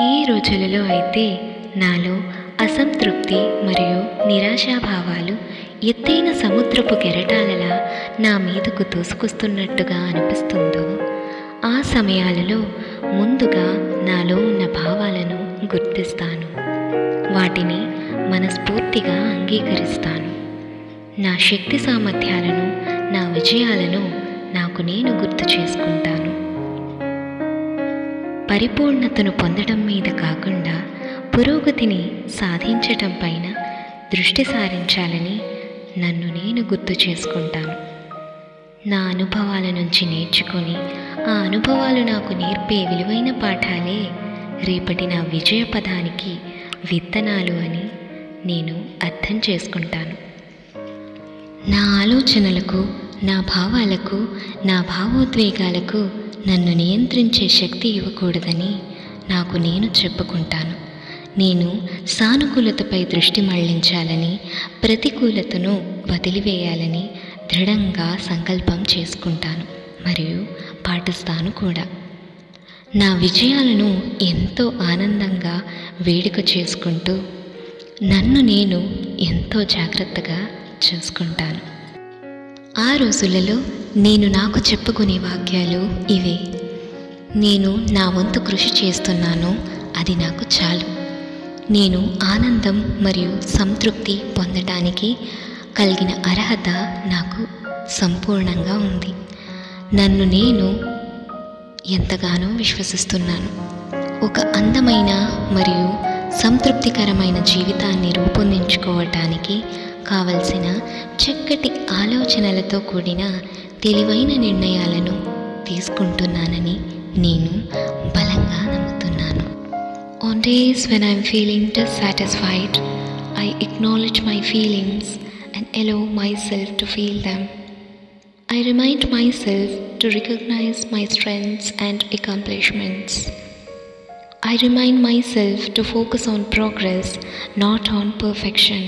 ఈ రోజులలో అయితే నాలో అసంతృప్తి మరియు నిరాశాభావాలు ఎత్తైన సముద్రపు కెరటాలలా నా మీదకు దూసుకొస్తున్నట్టుగా అనిపిస్తుందో ఆ సమయాలలో ముందుగా నాలో ఉన్న భావాలను గుర్తిస్తాను. వాటిని మనస్ఫూర్తిగా అంగీకరిస్తాను. నా శక్తి సామర్థ్యాలను నా విజయాలను నాకు నేను గుర్తు చేసుకుంటాను. పరిపూర్ణతను పొందడం మీద కాకుండా పురోగతిని సాధించటం పైన దృష్టి సారించాలని నన్ను నేను గుర్తు చేసుకుంటాను. నా అనుభవాల నుంచి నేర్చుకొని ఆ అనుభవాలు నాకు నేర్పే విలువైన పాఠాలే రేపటి నా విజయ పదానికి విత్తనాలు అని నేను అర్థం చేసుకుంటాను. నా ఆలోచనలకు నా భావాలకు నా భావోద్వేగాలకు నన్ను నియంత్రించే శక్తి ఇవ్వకూడదని నాకు నేను చెప్పుకుంటాను. నేను సానుకూలతపై దృష్టి మళ్ళించాలని ప్రతికూలతను వదిలివేయాలని దృఢంగా సంకల్పం చేసుకుంటాను. మరియు పాటిస్తాను కూడా. నా విజయాలను ఎంతో ఆనందంగా వేడుక చేసుకుంటూ నన్ను నేను ఎంతో జాగ్రత్తగా చూసుకుంటాను. ఆ రోజులలో నేను నాకు చెప్పుకునే వాక్యాలు ఇవే. నేను నా వంతు కృషి చేస్తున్నాను అది నాకు చాలు. నేను ఆనందం మరియు సంతృప్తి పొందటానికి కలిగిన అర్హత నాకు సంపూర్ణంగా ఉంది. నన్ను నేను ఎంతగానో విశ్వసిస్తున్నాను. ఒక అందమైన మరియు సంతృప్తికరమైన జీవితాన్ని రూపొందించుకోవటానికి కావలసిన చక్కటి ఆలోచనలతో కూడిన తెలివైన నిర్ణయాలను తీసుకుంటున్నానని నేను బలంగా నమ్ముతున్నాను. On days when I'm feeling dissatisfied I acknowledge my feelings and allow myself to feel them I remind myself to recognise my strengths and accomplishments I remind myself to focus on progress not on perfection